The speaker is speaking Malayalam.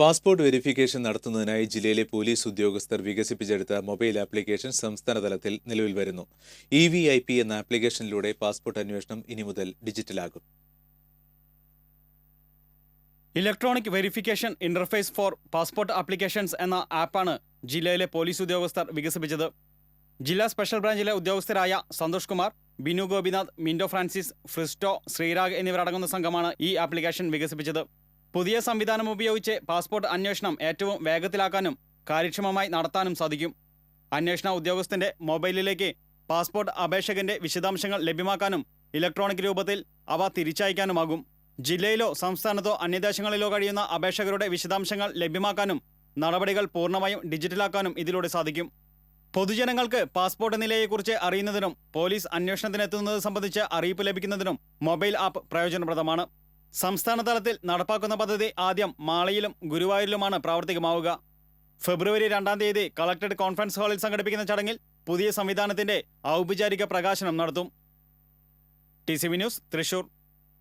പാസ്പോർട്ട് വെരിഫിക്കേഷൻ നടത്തുന്നതിനായി ജില്ലയിലെ പോലീസ് ഉദ്യോഗസ്ഥർ വികസിപ്പിച്ചെടുത്ത മൊബൈൽ ആപ്ലിക്കേഷൻ സംസ്ഥാന തലത്തിൽ നിലവിൽ വരുന്നു. ഇ വി ഐ പി എന്ന ആപ്ലിക്കേഷനിലൂടെ പാസ്പോർട്ട് അന്വേഷണം ഇനി മുതൽ ഡിജിറ്റലാകും. Electronic verification interface for passport applications എന്ന ആപ്പാണ് ജില്ലയിലെ പോലീസ് ഉദ്യോഗസ്ഥർ വികസിപ്പിച്ചത്. ജില്ലാ സ്പെഷ്യൽ ബ്രാഞ്ചിലെ ഉദ്യോഗസ്ഥരായ സന്തോഷ് കുമാർ ബിനു ഗോപിനാഥ് മിൻഡോ ഫ്രാൻസിസ് ഫ്രിസ്റ്റോ ശ്രീരാഗ് എന്നിവരടങ്ങുന്ന സംഘമാണ് ഈ ആപ്ലിക്കേഷൻ വികസിപ്പിച്ചത്. പുതിയ സംവിധാനം ഉപയോഗിച്ച് പാസ്പോർട്ട് അന്വേഷണം ഏറ്റവും വേഗത്തിലാക്കാനും കാര്യക്ഷമമായി നടത്താനും സാധിക്കും. അന്വേഷണ ഉദ്യോഗസ്ഥന്റെ മൊബൈലിലേക്ക് പാസ്പോർട്ട് അപേക്ഷകന്റെ വിശദാംശങ്ങൾ ലഭ്യമാക്കാനും ഇലക്ട്രോണിക് രൂപത്തിൽ അവ തിരിച്ചയക്കാനുമാകും. ജില്ലയിലോ സംസ്ഥാനത്തോ അന്യദേശങ്ങളിലോ കഴിയുന്ന അപേക്ഷകരുടെ വിശദാംശങ്ങൾ ലഭ്യമാക്കാനും നടപടികൾ പൂർണമായും ഡിജിറ്റലാക്കാനും ഇതിലൂടെ സാധിക്കും. പൊതുജനങ്ങൾക്ക് പാസ്പോർട്ട് നിലയെക്കുറിച്ച് അറിയുന്നതിനും പോലീസ് അന്വേഷണത്തിനെത്തുന്നത് സംബന്ധിച്ച് അറിയിപ്പ് ലഭിക്കുന്നതിനും മൊബൈൽ ആപ്പ് പ്രയോജനപ്രദമാണ്. സംസ്ഥാന തലത്തിൽ നടപ്പാക്കുന്ന പദ്ധതി ആദ്യം മാളയിലും ഗുരുവായൂരിലുമാണ് പ്രാവർത്തികമാവുക. ഫെബ്രുവരി രണ്ടാം തീയതി കളക്ടറേറ്റ് കോൺഫറൻസ് ഹാളിൽ സംഘടിപ്പിക്കുന്ന ചടങ്ങിൽ പുതിയ സംവിധാനത്തിന്റെ ഔപചാരിക പ്രകാശനം നടത്തും. T C V news Thrissur.